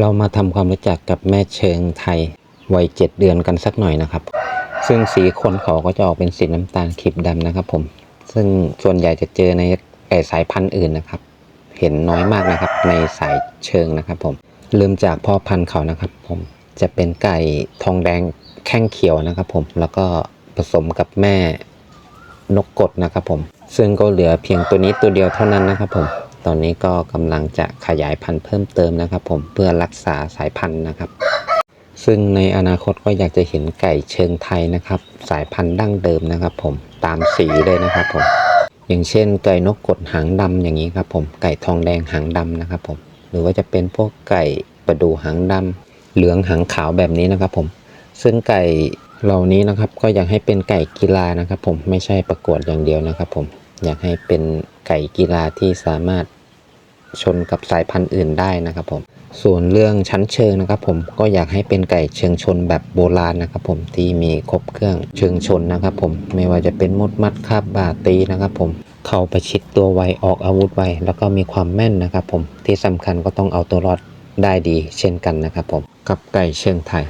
เรามาทำความรู้จักกับแม่เชิงไทยวัยเจ็ดเดือนกันสักหน่อยนะครับ ซึ่งสีขนเขาก็จะออกเป็นสีน้ำตาลคลิปดำนะครับผม ซึ่งส่วนใหญ่จะเจอในไก่สายพันธุ์อื่นนะครับ เห็นน้อยมากนะครับในสายเชิงนะครับผมเริ่มจากพ่อพันธุ์เขานะครับ ผมจะเป็นไก่ทองแดงแข้งเขียวนะครับ ผมแล้วก็ผสมกับแม่นกกดนะครับ ผม ซึ่งก็เหลือเพียงตัวนี้ตัวเดียวเท่านั้นนะครับผม ตอนนี้ก็กำลังจะขยายพันธุ์เพิ่มเติมนะครับ ผมเพื่อรักษาสายพันธุ์นะครับ ซึ่งในอนาคตก็อยากจะเห็นไก่เชิงไทยนะครับ สายพันธุ์ดั้งเดิมนะครับ ผมตามสีเลยนะครับผมอย่างเช่น ไก่นกกดหางดำอย่างนี้ครับผมไก่ทองแดงหางดำนะครับผมหรือว่าจะเป็นพวกไก่ประดูหางดำเหลืองหางขาวแบบนี้นะครับผมซึ่งไก่เหล่านี้นะครับก็อยากให้เป็นไก่กีฬานะครับผมไม่ใช่ประกวดอย่างเดียวนะครับผม อยากให้เป็นไก่กีฬาที่สามารถชนกับสายพันธุ์อื่นได้นะครับผม ส่วนเรื่องชั้นเชิงนะครับผมก็อยากให้เป็นไก่เชิงชนแบบโบราณนะครับผมที่มีครบเครื่องเชิงชนนะครับผมไม่ว่าจะเป็นมดมัดคาบบาตีนะครับผมเข้าประชิดตัวไวออกอาวุธไวแล้วก็มีความแม่นนะครับผมที่สำคัญก็ต้องเอาตัวรอดได้ดีเช่นกันนะครับผมกับไก่เชิงไทย